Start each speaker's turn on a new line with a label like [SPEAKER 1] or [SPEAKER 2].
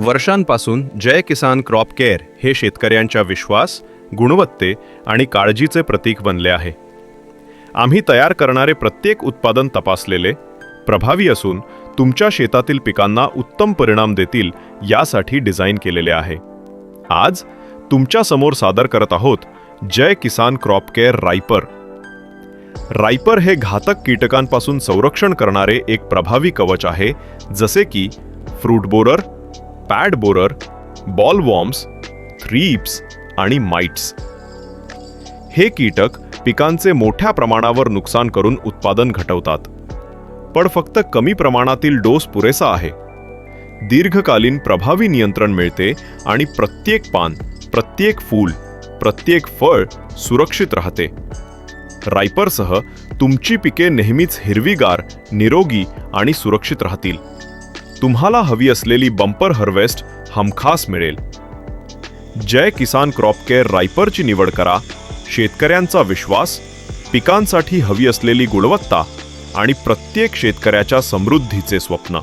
[SPEAKER 1] वर्षांपासून जय किसान crop care हे शेतकऱ्यांच्या विश्वास गुणवत्ते आणि काळजीचे प्रतीक बनले आहे. आम्ही तयार करणारे प्रत्येक उत्पादन तपासलेले प्रभावी असून तुमच्या शेतातील पिकांना उत्तम परिणाम देतील यासाठी डिझाईन केलेले आहे. आज तुमच्यासमोर सादर करत आहोत जय किसान क्रॉप केअर रायपर. रायपर हे घातक कीटकांपासून संरक्षण करणारे एक प्रभावी कवच आहे जसे की fruit borer pod borer boll worms thrips आणि माइट्स हे कीटक पिकांचे मोठ्या प्रमाणावर नुकसान करून उत्पादन घटवतात. पण फक्त कमी प्रमाणातील डोस पुरेसा आहे. दीर्घकालीन प्रभावी नियंत्रण मिळते आणि प्रत्येक पान प्रत्येक फूल प्रत्येक फळ सुरक्षित राहते. रायपरसह तुमची पिके नेहमीच हिरवीगार निरोगी आणि सुरक्षित राहतील. तुम्हाला हवी असलेली बंपर हार्वेस्ट हमखास मिळेल. जय किसान क्रॉप केअर रायपरची निवड करा. शेतकऱ्यांचा विश्वास पिकांसाठी हवी असलेली गुणवत्ता आणि प्रत्येक शेतकऱ्याच्या समृद्धीचे स्वप्न.